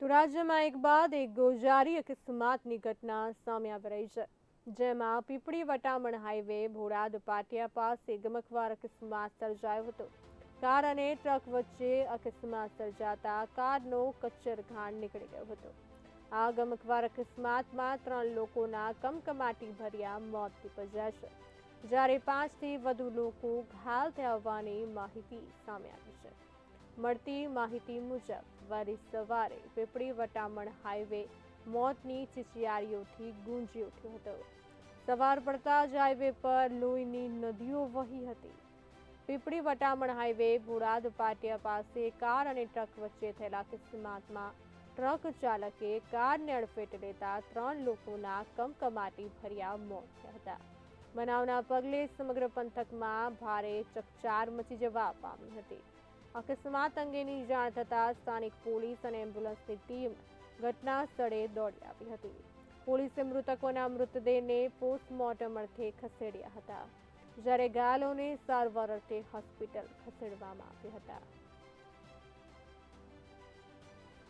તો રાજ્યમાં એક બાદ એક ગોજારી અકસ્માતની ઘટના સામે આવી રહી છે. જેમાં પીપળી વટામણ હાઈવે, ભોળાદ પાટિયા પાસે ગમકવાર અકસ્માત સર્જાયો હતો. કાર અને ટ્રક વચ્ચે અકસ્માત સર્જાતા કારનો કચ્છર ઘાણ નીકળી ગયો હતો. આ ગમકવાર અકસ્માતમાં ત્રણ લોકોના કમકમાટી ભર્યા મોત નીપજ્યા છે. જ્યારે પાંચથી વધુ લોકો ઘાયલ થયા હોવાની માહિતી સામે આવી છે. મળતી માહિતી મુજબ વરી સવારે પીપળી વટામણ હાઈવે મોતની ચિચિયારીઓથી ગુંજી ઉઠ્યો હતો. સવાર પડતા જ હાઈવે પર લોહીની નદીઓ વહી હતી. પીપળી વટામણ હાઈવે ભોળાદ પાટિયા પાસે કાર અને ટ્રક વચ્ચે થયેલા અકસ્માતમાં ટ્રક ચાલકે કારને અડફેટ લેતા ત્રણ લોકોના કમકમાટી ભર્યા મોત થયા હતા. બનાવના પગલે સમગ્ર પંથકમાં ભારે ચકચાર મચી જવા પામી હતી. અકસ્માત અંગેની જાણ થતાં સ્થાનિક પોલીસ અને એમ્બ્યુલન્સની ટીમ ઘટના સ્થળે દોડી આવી હતી. પોલીસે મૃતકોના મૃતદેહને પોસ્ટમોર્ટમ અર્થે ખસેડ્યા હતા. જ્યારે ઘાયલોને સારવાર અર્થે હોસ્પિટલ ખસેડવામાં આવ્યા હતા.